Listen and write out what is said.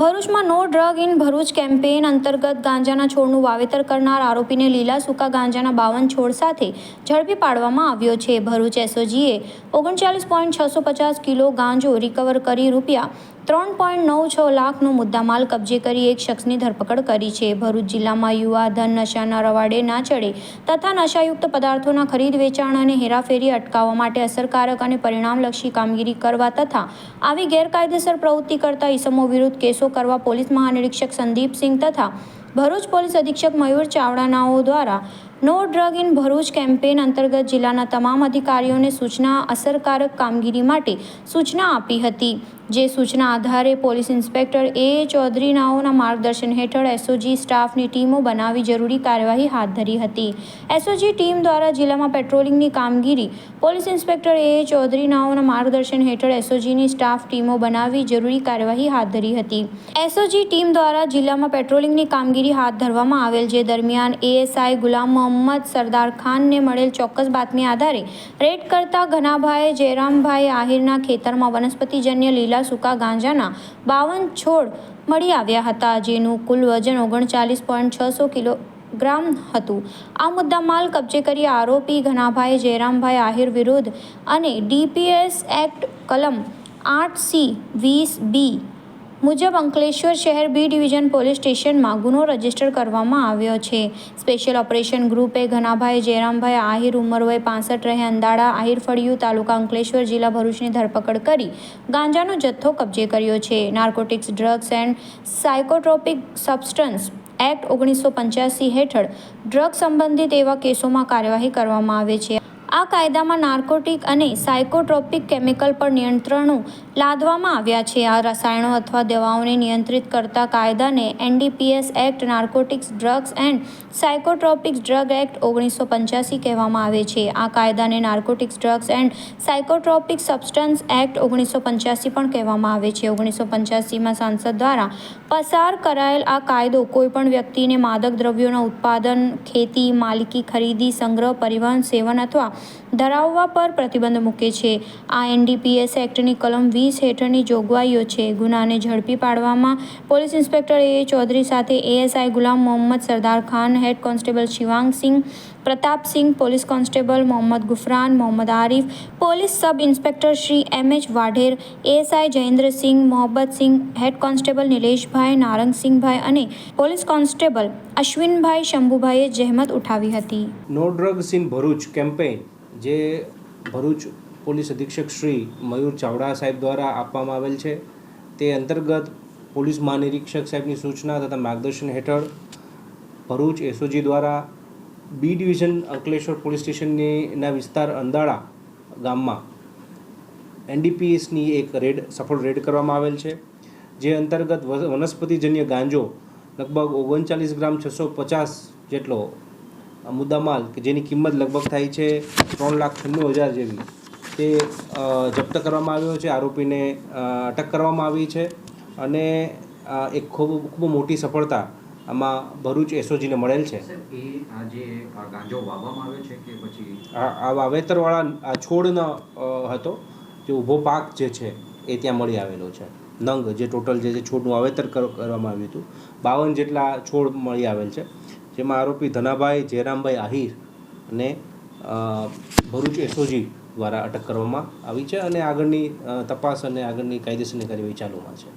ભરૂચમાં no drug in Bharuch campaign અંતર્ગત ગાંજાના છોડનું વાવેતર કરનાર આરોપીને લીલા સૂકા ગાંજાના બાવન છોડ સાથે ઝડપી પાડવામાં આવ્યો છે. ભરૂચ એસઓજીએ ઓગણચાલીસ પોઈન્ટ છસો પચાસ કિલો ગાંજો રિકવર કરી રૂપિયા ત્રણ પોઈન્ટ નવ છ લાખનો મુદ્દામાલ કબજે કરી એક શખ્સની ધરપકડ કરી છે. ભરૂચ જિલ્લામાં યુવા ધન નશાના રવાડે ના ચડે તથા નશાયુક્ત પદાર્થોના ખરીદ, વેચાણ અને હેરાફેરી અટકાવવા માટે અસરકારક અને પરિણામલક્ષી કામગીરી કરવા તથા આવી ગેરકાયદેસર પ્રવૃત્તિ કરતા ઇસમો વિરુદ્ધ કેસો કરવા પોલીસ મહાનિરીક્ષક સંદીપસિંહ તથા ભરૂચ પોલીસ અધિક્ષક મયુર ચાવડાનાઓ દ્વારા no drug in Bharuch campaign અંતર્ગત જિલ્લાના તમામ અધિકારીઓને સૂચના અસરકારક કામગીરી માટે સૂચના આપી હતી. જે સૂચના આધારે પોલીસ ઇન્સ્પેક્ટર એ ચૌધરીનાઓના માર્ગદર્શન હેઠળ એસઓજી સ્ટાફની ટીમો બનાવી જરૂરી કાર્યવાહી હાથ ધરી હતી. એસઓજી ટીમ દ્વારા જિલ્લામાં પેટ્રોલિંગની કામગીરી પોલીસ ઇન્સ્પેક્ટર એ ચૌધરીનાઓના માર્ગદર્શન હેઠળ એસઓજીની સ્ટાફ ટીમો બનાવી જરૂરી કાર્યવાહી હાથ ધરી હતી. એસઓજી ટીમ દ્વારા જિલ્લામાં પેટ્રોલિંગની કામગીરી હાથ ધરવામાં આવેલ જે દરમિયાન એએસઆઈ ગુલામ મોહમ્મદ સરદાર ખાનને મળેલ ચોક્કસ બાતમી આધારે રેડ કરતા ઘનાભાઈ જયરામભાઈ આહિરના ખેતરમાં વનસ્પતિજન્ય લીલા સૂકા ગાંજાના બાવન છોડ મળી આવ્યા હતા, જેનું કુલ વજન ઓગણચાલીસ પોઈન્ટ છસો કિલો ગ્રામ હતું. આ મુદ્દા માલ કબજે કરી આરોપી ઘનાભાઈ જયરામભાઈ આહિર વિરુદ્ધ અને ડીપીએસ એક્ટ કલમ આઠ સી વીસ બી મુજબ અંકલેશ્વર શહેર બી ડિવિઝન પોલીસ સ્ટેશનમાં ગુનો રજિસ્ટર કરવામાં આવ્યો છે. સ્પેશિયલ ઓપરેશન ગ્રુપે ઘનાભાઈ જયરામભાઈ, આહિર ઉંમર વય પાસઠ રહે અંદાડા, આહિર ફળિયું તાલુકા અંકલેશ્વર જિલ્લા ભરૂચની ધરપકડ કરી ગાંજાનો જથ્થો કબજે કર્યો છે. Narcotics, drugs and psychotropic substance act ઓગણીસો પંચ્યાસી હેઠળ ડ્રગ સંબંધિત એવા કેસોમાં કાર્યવાહી કરવામાં આવે છે. આ કાયદામાં નાર્કોટિક અને સાયકોટ્રોપિક કેમિકલ પર નિયંત્રણો લાદવામાં આવ્યા છે. આ રસાયણો અથવા દવાઓને નિયંત્રિત કરતા કાયદાને NDPS act, narcotics drugs and psychotropics drug act ઓગણીસો પંચ્યાસી કહેવામાં આવે છે. આ કાયદાને narcotics drugs and psychotropic substance act ઓગણીસો પંચ્યાસી પણ કહેવામાં આવે છે. ઓગણીસો પંચ્યાસીમાં સાંસદ દ્વારા પસાર કરાયેલ આ કાયદો કોઈપણ વ્યક્તિને માદક દ્રવ્યોના ઉત્પાદન, ખેતી, માલિકી ખરીદી, સંગ્રહ, પરિવહન, સેવન અથવા ધરાવવા પર પ્રતિબંધ મૂકે છે. આ એનડીપીએસ એક્ટની કલમ વીસ હેઠળની જોગવાઈઓ છે. ગુનાને ઝડપી પાડવામાં પોલીસ ઇન્સ્પેક્ટર એ ચૌધરી સાથે ASI Gulam Mohammad Sardar Khan, head constable Shivang Singh Pratapsinh police constable Mohammad Gufran, Mohammad Arif, police sub inspector Shri M H Vadher, ASI Jayendrasinh Mohabbatsinh head constable Nileshbhai Narangsinhbhai અને police constable Ashwinbhai શંભુભાઈએ જહેમત ઉઠાવી હતી. No drugs in Bharuch campaign જે Bharuch police અધિક્ષક શ્રી મયુર ચાવડા સાહેબ દ્વારા આપવામાં આવેલ છે. તે અંતર્ગત પોલીસ મહાનિરીક્ષક સાહેબની સૂચના તથા માર્ગદર્શન હેઠળ ભરૂચ એસઓજી દ્વારા બી ડિવિઝન અંકલેશ્વર પોલીસ સ્ટેશનના વિસ્તાર અંદાળા ગામમાં એનડીપીએસની એક રેડ, સફળ રેડ કરવામાં આવેલ છે. જે અંતર્ગત વનસ્પતિજન્ય ગાંજો લગભગ ઓગણચાલીસ ગ્રામ છસો પચાસ જેટલો મુદ્દામાલ કે જેની કિંમત લગભગ થાય છે ત્રણ લાખ છન્નું હજાર જેવી તે જપ્ત કરવામાં આવ્યો છે આરોપીને અટક કરવામાં આવી છે અને એક ખૂબ ખૂબ મોટી સફળતા આમાં ભરૂચ એસઓજીને મળેલ છે. આ વાવેતરવાળા આ છોડનો હતો જે ઊભો પાક જે છે એ ત્યાં મળી આવેલો છે. નંગ જે ટોટલ જે છે છોડનું વાવેતર કર- કરવામાં આવ્યું હતું બાવન જેટલા છોડ મળી આવેલ છે. જેમાં આરોપી ધનાભાઈ જયરામભાઈ આહિર અને ભરૂચ એસઓજી દ્વારા અટક કરવામાં આવી છે અને આગળની તપાસ અને આગળની કાયદેસરની કાર્યવાહી ચાલુમાં છે.